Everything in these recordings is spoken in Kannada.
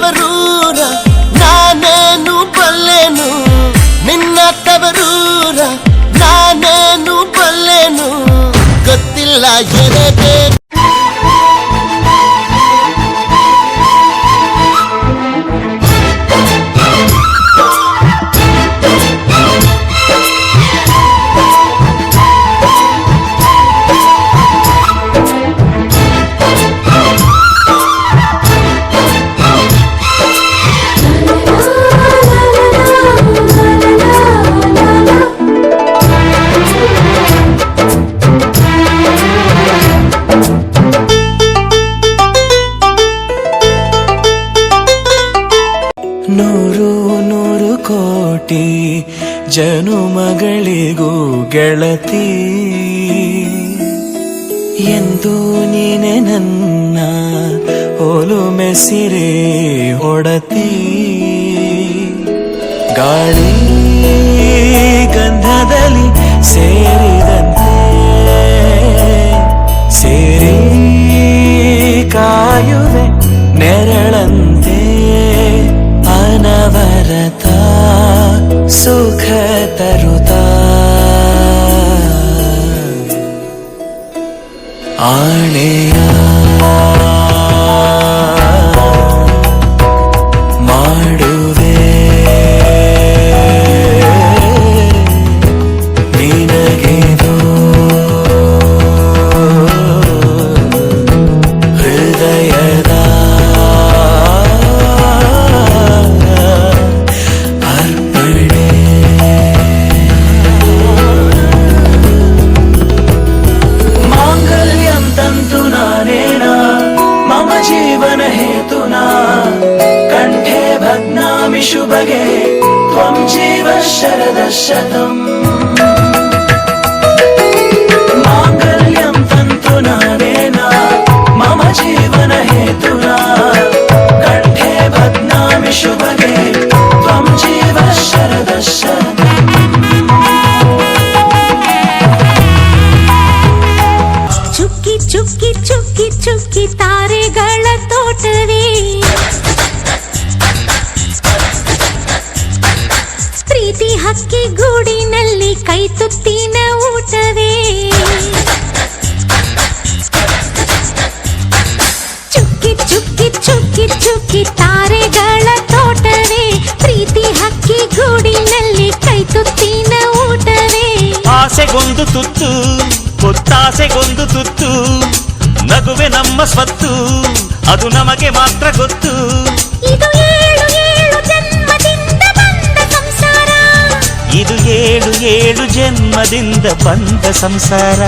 తవరూర నా నేను బల్లెను నిన్న తవరూర నా నేను బల్లెను ಗೊತ್ತಿಲ್ಲ ಎದೆ ನೂರು ನೂರು ಕೋಟಿ ಜನುಮಗಳಿಗೂ ಗೆಳತಿ. ಎಂದು ನೀನೆ ನನ್ನ ಓಲು ಮೆಸಿರೆ ಒಡತಿ. ಗಾಳಿ ಗಂಧದಲ್ಲಿ ಸೇರಿದಂತೆ ಸೇರಿ ಕಾಯುವೆ ആളെയാ. भग्नामि शुभगे त्वं जीव शरदः शतम् माङ्गल्यं तन्तु नानेन मम जीवन हेतुना कण्ठे भग्नामि शुभगे त्वं जीव शरदः शतम् ಚುಕ್ಕಿ ಚುಕ್ಕಿ ಚುಕ್ಕಿ ಚುಕ್ಕಿ ತಾರೆಗಳ ತೋಟವೇ ಹಕ್ಕಿ ಗೂಡಿನಲ್ಲಿ ಕೈ ತುತ್ತಿನ ಊಟವೇ? ಚುಕ್ಕಿ ಚುಕ್ಕಿ ಚುಕ್ಕಿ ಚುಕ್ಕಿ ತಾರೆಗಳ ತೋಟವೇ? ಪ್ರೀತಿ ಹಕ್ಕಿ ಗೂಡಿನಲ್ಲಿ ಕೈ ತುತ್ತಿನ ಊಟವೇ? ಆಸೆಗೊಂದು ತುತ್ತು ಗೊತ್ತಾಸೆಗೊಂದು ತುತ್ತು, ನಗುವೆ ನಮ್ಮ ಸ್ವತ್ತು, ಅದು ನಮಗೆ ಮಾತ್ರ ಗೊತ್ತು. ಜನ್ಮದಿಂದ ಬಂದ ಸಂಸಾರ.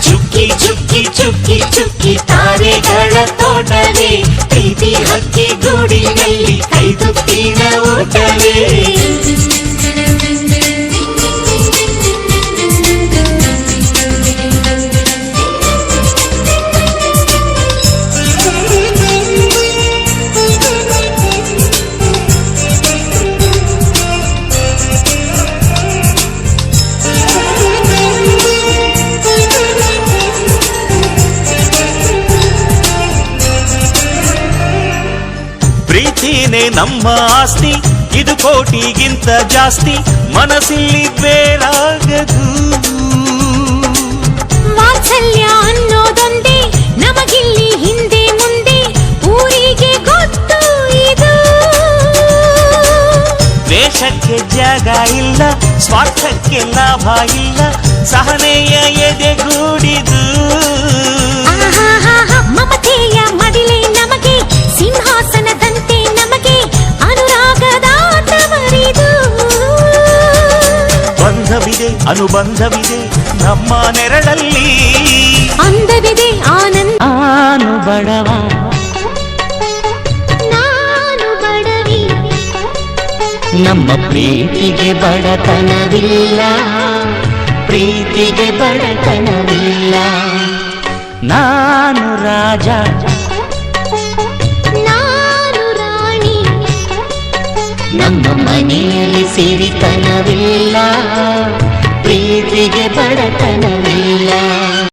ಚುಕ್ಕಿ ಚುಕ್ಕಿ ಚುಕ್ಕಿ ಚುಕ್ಕಿ ತಾರೆಗಳ ತೋಟವೇ, ಪ್ರೀತಿ ಹಕ್ಕಿ ಗೂಡಿನಲ್ಲಿ ಕೈ ತುತ್ತಿನ ಊಟವೇ. ಪ್ರೀತಿನೇ ನಮ್ಮ ಆಸ್ತಿ. ಇದು ಕೋಟಿಗಿಂತ ಜಾಸ್ತಿ. ಮನಸ್ಸಿಲ್ಲಿ ಬೇರಾಗದು. ವಾತ್ಸಲ್ಯ ಅನ್ನೋದೊಂದೇ ನಮಗಿಲ್ಲಿ ಹಿಂದೆ ಮುಂದೆ ಊರಿಗೆ ಗೊತ್ತು ಇದು. ದೇಶಕ್ಕೆ ಜಾಗ ಇಲ್ಲ ಸ್ವಾರ್ಥಕ್ಕೆ ಲಾಭ ಇಲ್ಲ ಸಹನೆಯ ಎದೆಗೂಡಿದು ಅನುಬಂಧವಿದೆ ನಮ್ಮ ನೆರಳಲ್ಲಿ. ಅಂದವಿದೆ ಆನಂದ. ಆನು ಬಡವ. ನಾನು ಬಡವಿ. ನಮ್ಮ ಪ್ರೀತಿಗೆ ಬಡತನವಿಲ್ಲ. ಪ್ರೀತಿಗೆ ಬಡತನವಿಲ್ಲ. ನಾನು ರಾಜ. ನಾನು ರಾಣಿ. ನಮ್ಮ ಮನೆಯಲ್ಲಿ ಸಿರಿತನವಿಲ್ಲ. ಪ್ರೀತಿಗೆ ಬಡತನವಿಲ್ಲ